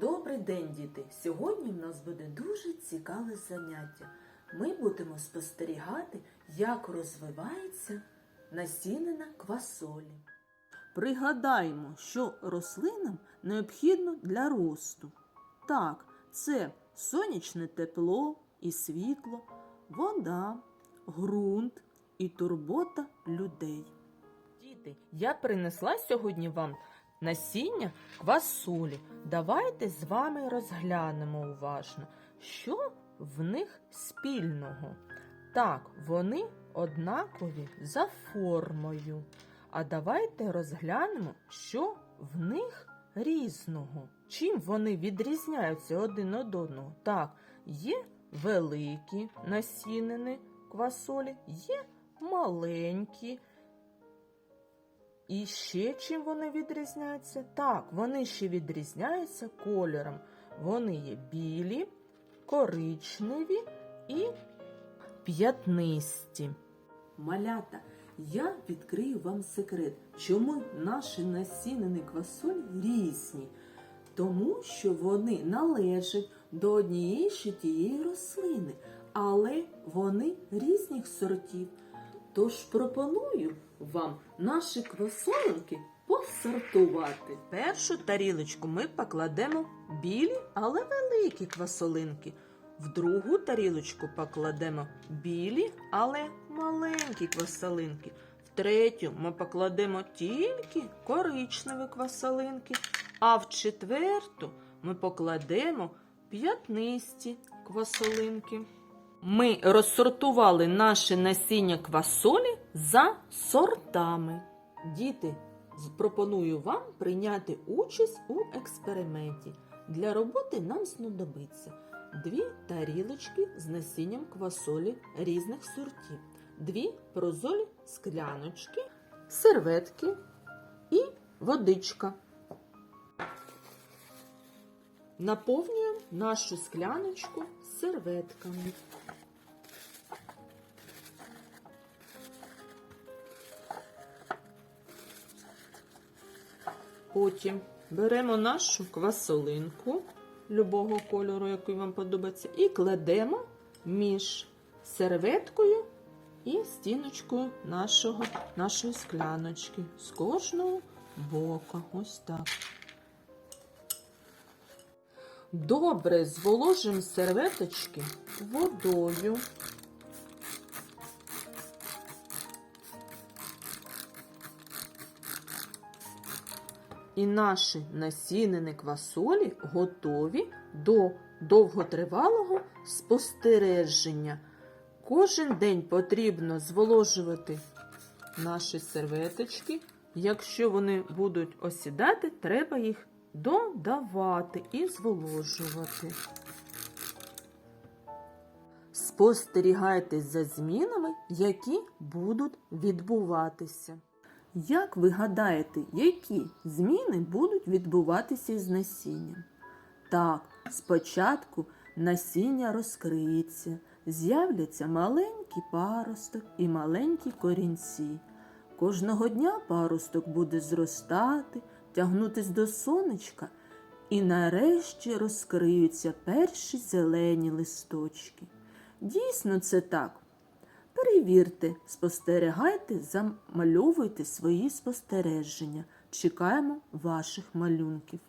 Добрий день, діти! Сьогодні в нас буде дуже цікаве заняття. Ми будемо спостерігати, як розвивається насінина квасолі. Пригадаємо, що рослинам необхідно для росту. Так, це сонячне тепло і світло, вода, ґрунт і турбота людей. Діти, я принесла сьогодні вам насіння квасолі. Давайте з вами розглянемо уважно, що в них спільного. Так, вони однакові за формою. А давайте розглянемо, що в них різного. Чим вони відрізняються один від одного? Так, є великі насінини квасолі, є маленькі. І ще чим вони відрізняються? Так, вони ще відрізняються кольором. Вони є білі, коричневі і п'ятнисті. Малята, я відкрию вам секрет, чому наші насінини квасолі різні. Тому що вони належать до однієї ж тієї рослини, але вони різних сортів. Тож пропоную вам наші квасолинки посортувати. Першу тарілочку ми покладемо білі, але великі квасолинки. В другу тарілочку покладемо білі, але маленькі квасолинки. В третю ми покладемо тільки коричневі квасолинки, а в четверту ми покладемо п'ятнисті квасолинки. Ми розсортували наше насіння квасолі за сортами. Діти, пропоную вам прийняти участь у експерименті. Для роботи нам знадобиться дві тарілочки з насінням квасолі різних сортів, дві прозорі скляночки, серветки і водичка. Наповнюємо нашу скляночку серветками. Потім беремо нашу квасолинку любого кольору, який вам подобається, і кладемо між серветкою і стіночкою нашого, нашої скляночки з кожного боку. Ось так. Добре зволожимо серветочки водою. І наші насінини квасолі готові до довготривалого спостереження. Кожен день потрібно зволожувати наші серветочки. Якщо вони будуть осідати, треба їх додавати і зволожувати. Спостерігайте за змінами, які будуть відбуватися. Як ви гадаєте, які зміни будуть відбуватися із насінням? Так, спочатку насіння розкриється, з'являться маленький паросток і маленькі корінці. Кожного дня паросток буде зростати, тягнутись до сонечка, і нарешті розкриються перші зелені листочки. Дійсно, це так. Перевірте, спостерігайте, замальовуйте свої спостереження. Чекаємо ваших малюнків.